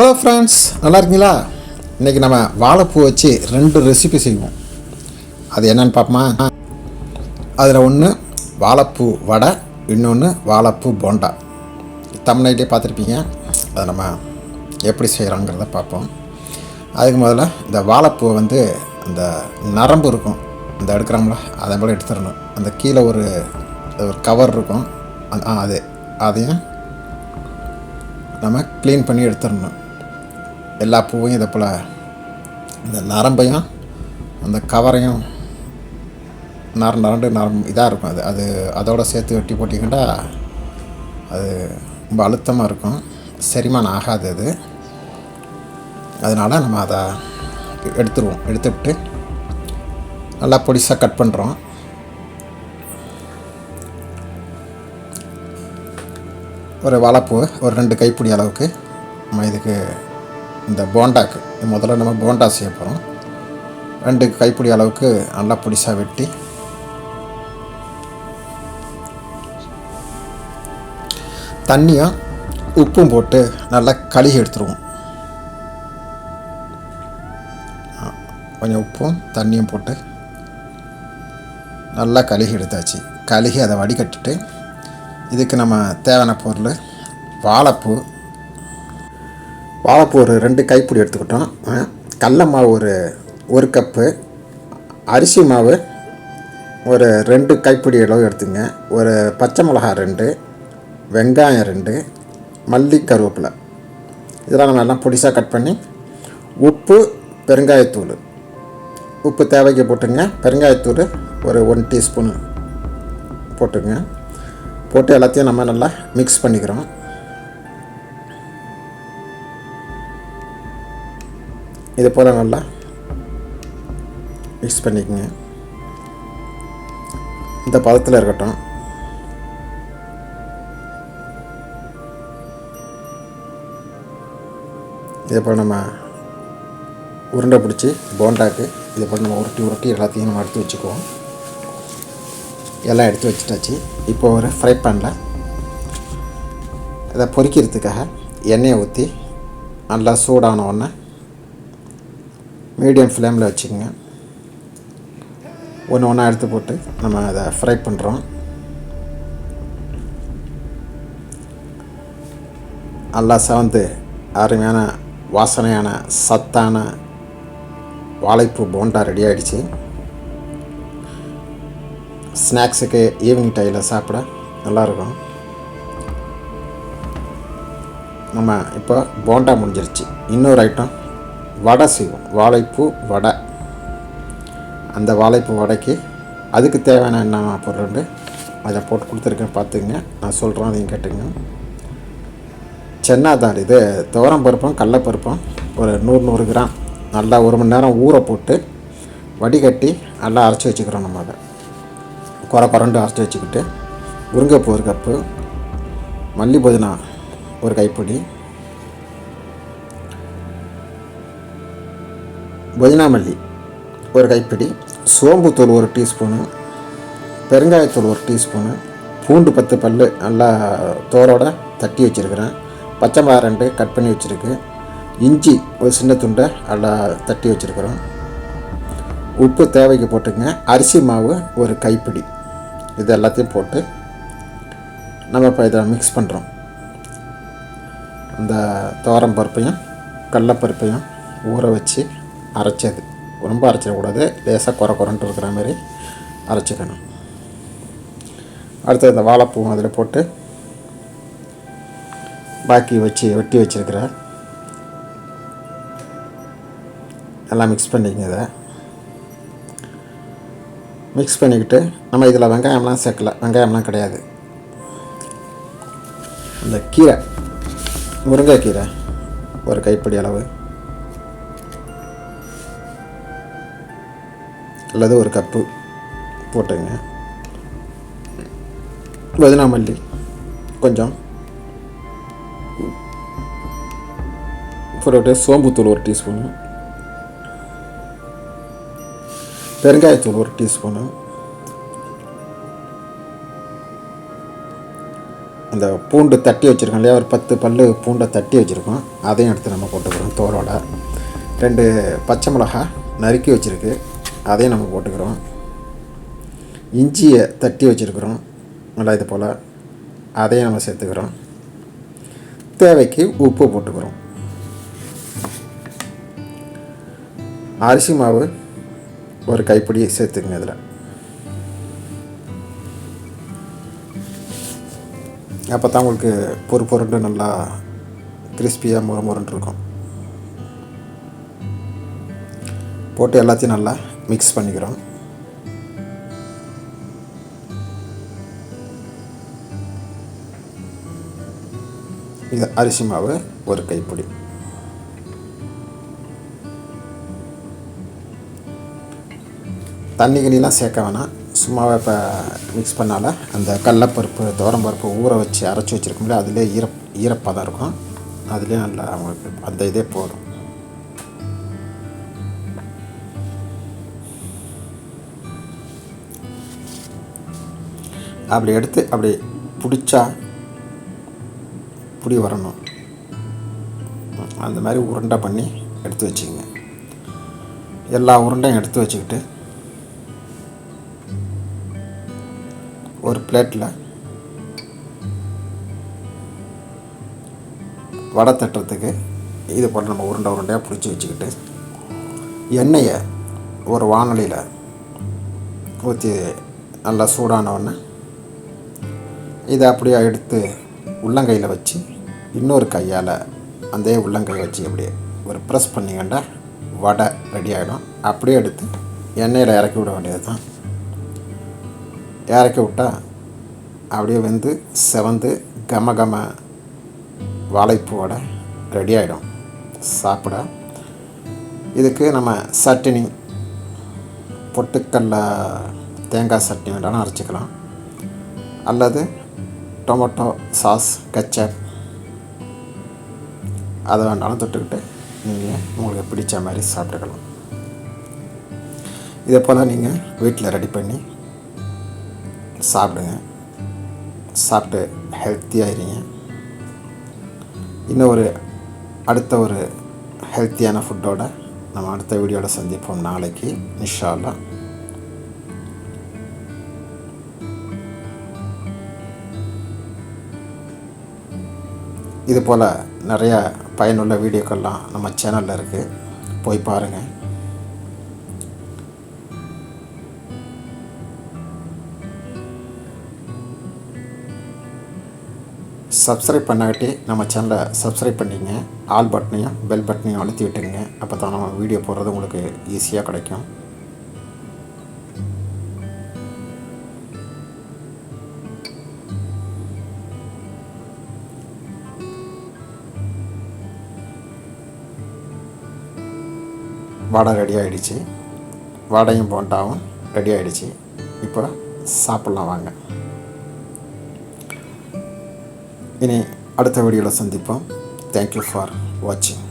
Hello friends நல்லா இருக்கீங்களா இன்றைக்கி நம்ம வாழைப்பூ வச்சு ரெண்டு ரெசிபி செய்வோம். அது என்னன்னு பார்ப்போமா? அதில் ஒன்று வாழைப்பூ வடை இன்னொன்று வாழைப்பூ போண்டா. தமிழ்நாட்டிலே பார்த்துருப்பீங்க. அதை நம்ம எப்படி செய்கிறோங்கிறத பார்ப்போம். அதுக்கு முதல்ல இந்த வாழைப்பூவை வந்து அந்த நரம்பு இருக்கும். இந்த எடுக்கிறோம்ல அதை போல் எடுத்துடணும். அந்த கீழே ஒரு ஒரு கவர் இருக்கும். ஆ, அது அதையும் நம்ம க்ளீன் பண்ணி எடுத்துடணும். எல்லா பூவையும் இதை போல் இந்த நரம்பையும் அந்த கவரையும் நர நரண்டு நரம் இதாக இருக்கும். அது அது அதோட சேர்த்து வெட்டி போட்டிங்கன்னா அது ரொம்ப அழுத்தமாக இருக்கும். செரிமானம் ஆகாது அது. அதனால் நம்ம அதை எடுத்துருவோம். எடுத்துவிட்டு நல்லா பொடிசாக கட் பண்ணுறோம் ஒரு வாழைப்பூ ஒரு ரெண்டு கைப்பிடி அளவுக்கு நம்ம இதுக்கு இந்த போண்டாக்கு. முதல்ல நம்ம போண்டா செய்ய போகிறோம் ரெண்டு கைப்பிடி அளவுக்கு நல்லா பொடிசாக வெட்டி தண்ணியும் உப்பும் போட்டு நல்லா கழுகி எடுத்துருவோம். கொஞ்சம் உப்பும் தண்ணியும் போட்டு நல்லா கழுகி எடுத்தாச்சு. கழுகி அதை வடிகட்டிட்டு இதுக்கு நம்ம தேவையான பொருள் வாழைப்பூ வாழைப்பூ ஒரு ரெண்டு கைப்பிடி எடுத்துக்கிட்டோம். கடல மாவு ஒரு ஒரு கப்பு அரிசி மாவு ஒரு ரெண்டு கைப்பிடி அளவு எடுத்துங்க. ஒரு பச்சை மிளகா ரெண்டு வெங்காயம் ரெண்டு மல்லி கருவேப்பிலை. இதெல்லாம் நம்ம எல்லாம் பொடிசாக கட் பண்ணி உப்பு பெருங்காயத்தூள். உப்பு தேவைக்கு போட்டுங்க. பெருங்காயத்தூள் ஒரு ஒன் டீஸ்பூன் போட்டுங்க. போட்டு எல்லாத்தையும் நம்ம நல்லா மிக்ஸ் பண்ணிக்கிறோம். இது போல் நல்லா மிக்ஸ் பண்ணிக்கங்க. இந்த பதத்தில் இருக்கட்டும். இதே போல் நம்ம உருண்டை பிடிச்சி போண்டாக்கு இதே போல் நம்ம உருட்டி உருட்டி எல்லாத்தையும் நம்ம எடுத்து வச்சுக்குவோம். எல்லாம் எடுத்து வச்சுட்டாச்சு. இப்போ ஒரு ஃப்ரை பேனில் இதை பொரிக்கிறதுக்காக எண்ணெயை ஊற்றி நல்லா சூடான உடனே மீடியம் ஃப்ளேமில் வச்சுக்கோங்க. ஒன்று ஒன்றா எடுத்து போட்டு நம்ம அதை ஃப்ரை பண்ணுறோம். நல்லா செவந்து அருமையான வாசனையான சத்தான வாழைப்பூ போண்டா ரெடி ஆகிடுச்சு ஸ்நாக்ஸுக்கு ஈவினிங் டைமில் சாப்பிட நல்லாயிருக்கும். நம்ம இப்போ போண்டா முடிஞ்சிருச்சு. இன்னொரு ஐட்டம் வடை செய்வோம் வாழைப்பூ வடை. அந்த வாழைப்பூ வடைக்கு அதுக்கு தேவையான என்ன பொருள் அதை போட்டு கொடுத்துருக்கேன் பார்த்துங்க நான் சொல்கிறேன் அதையும் கேட்டுங்க சென்னாதான் இது துவரம் பருப்பும் கடலப்பருப்பும் ஒரு நூறு நூறு கிராம். நல்லா ஒரு மணி நேரம் ஊற போட்டு வடிகட்டி நல்லா அரைச்சி வச்சுக்கிறோம் நம்ம அதை. குறை குறண்டு அரைச்சி வச்சுக்கிட்டு முருங்கைப்பூ ஒரு கப்பு மல்லி புதினா ஒரு கைப்பிடி புதினாமல்லி ஒரு கைப்பிடி சோம்புத்தூள் ஒரு டீஸ்பூனு பெருங்காயத்தூள் ஒரு டீஸ்பூனு பூண்டு பத்து பல் நல்லா தோலோட தட்டி வச்சுருக்கிறேன். பச்சை மிளகா ரெண்டு கட் பண்ணி வச்சுருக்கு. இஞ்சி ஒரு சின்ன துண்டை நல்லா தட்டி வச்சுருக்குறோம். உப்பு தேவைக்கு போட்டுங்க அரிசி மாவு ஒரு கைப்பிடி. இது எல்லாத்தையும் போட்டு நம்ம இப்போ இதை மிக்ஸ் பண்ணுறோம் அந்த துவரம் பருப்பையும் கடலப்பருப்பையும் ஊற வச்சு அரைச்சது. ரொம்ப அரைச்சிடக்கூடாது. லேசாக குறை குறைன்ட்டு இருக்கிற மாதிரி அரைச்சிக்கணும். அடுத்து இந்த வாழைப்பூவும் அதில் போட்டு பாக்கி வச்சு வெட்டி வச்சுருக்கிற எல்லாம் மிக்ஸ் பண்ணிக்கங்க இதை. மிக்ஸ் பண்ணிக்கிட்டு நம்ம இதில் வெங்காயம்லாம் சேர்க்கல. வெங்காயம்லாம் கிடையாது. இந்த கீரை முருங்கைக்கீரை ஒரு கைப்பிடி அளவு. அல்லது ஒரு கப்பு போட்டுங்க. புதினா மல்லி கொஞ்சம். போட்டு சோம்புத்தூள் ஒரு டீஸ்பூனு பெருங்காயத்தூள் ஒரு டீஸ்பூனு அந்த பூண்டு தட்டி வச்சுருக்கோம் இல்லையா? ஒரு பத்து பல் பூண்டை தட்டி வச்சுருக்கோம். அதையும் எடுத்து நம்ம போட்டுக்கிறோம் தோலோட. ரெண்டு பச்சை மிளகா நறுக்கி வச்சுருக்கு. அதையும் நம்ம போட்டுக்கிறோம். இஞ்சியை தட்டி வச்சுருக்குறோம். நல்லா இது போல். அதையும் நம்ம சேர்த்துக்கிறோம். தேவைக்கு உப்பு போட்டுக்கிறோம். அரிசி மாவு ஒரு கைப்பிடி சேர்த்துக்குங்க இதில். அப்போ தான் உங்களுக்கு பொறு பொருண்டு நல்லா கிறிஸ்பியாக முறை முரண்டு இருக்கும். போட்டு எல்லாத்தையும் நல்லா மிக்ஸ் பண்ணிக்கிறோம். இது அரிசி மாவு ஒரு கைப்பிடி. தண்ணி கிணிலாம் சேர்க்க வேணாம். சும்மாவே இப்போ மிக்ஸ் பண்ணால் அந்த கடலப்பருப்பு துவரம்பருப்பு ஊற வச்சு அரைச்சி வச்சுருக்கோம்ல அதிலே ஈர ஈரப்பதம் இருக்கும். அதிலே நல்லா அவங்களுக்கு அந்த இதே போதும். அப்படி எடுத்து அப்படி பிடிச்சா பிடி வரணும். அந்த மாதிரி உருண்டை பண்ணி எடுத்து வச்சுக்கோங்க. எல்லா உருண்டையும் எடுத்து வச்சுக்கிட்டு ஒரு பிளேட்டில் வடை தட்டுறதுக்கு இது போல் நம்ம உருண்டை உருண்டையாக பிடிச்சி வச்சுக்கிட்டு எண்ணெயை ஒரு வானொலியில் ஊற்றி நல்லா சூடானவுடனே இதை அப்படியே எடுத்து உள்ளங்கையில் வச்சு இன்னொரு கையால் அந்த உள்ளங்கை வச்சு அப்படியே ஒரு ப்ரெஸ் பண்ணிக்கண்டா வடை ரெடி ஆகிடும் அப்படியே எடுத்து எண்ணெயில் இறக்கி விட வேண்டியது தான் இறக்கி விட்டால் அப்படியே வெந்து செவந்து கம கம வாழைப்பூ வடை ரெடி ஆகிடும் சாப்பிட. இதுக்கு நம்ம சட்டினி பொட்டுக்கல்ல தேங்காய் சட்னி வேண்டாலும் அரைச்சிக்கலாம். அல்லது டொமேட்டோ சாஸ் கச்சப். அதை வேண்டாலும் தொட்டுக்கிட்டு நீங்கள் உங்களுக்கு பிடிச்ச மாதிரி சாப்பிட்டுக்கலாம். இதை போல் நீங்கள் வீட்டில் ரெடி பண்ணி சாப்பிடுங்க. சாப்பிட்டு ஹெல்த்தியாக இருங்க. இன்னும் ஒரு அடுத்த ஒரு ஹெல்த்தியான ஃபுட்டோட நம்ம அடுத்த வீடியோவில் சந்திப்போம் நாளைக்கு. நிஷாலாக இது போல் நிறையா பயனுள்ள வீடியோக்கள்லாம் நம்ம சேனலில் இருக்குது போய் பாருங்கள் சப்ஸ்கிரைப் பண்ணாட்டி நம்ம சேனலை சப்ஸ்கிரைப் பண்ணிங்க. ஆல் பட்டனையும் பெல் பட்டனையும் அழுத்தி விட்டுங்க. அப்போ தான் நம்ம வீடியோ போடுறது உங்களுக்கு ஈஸியாக கிடைக்கும். வடை ரெடி ஆகிடுச்சு வடையும் போண்டாவும் ரெடி ஆகிடுச்சு இப்போ சாப்பிட்லாம் வாங்க. இனி அடுத்த வீடியோவில் சந்திப்போம். தேங்க்யூ ஃபார் வாட்சிங்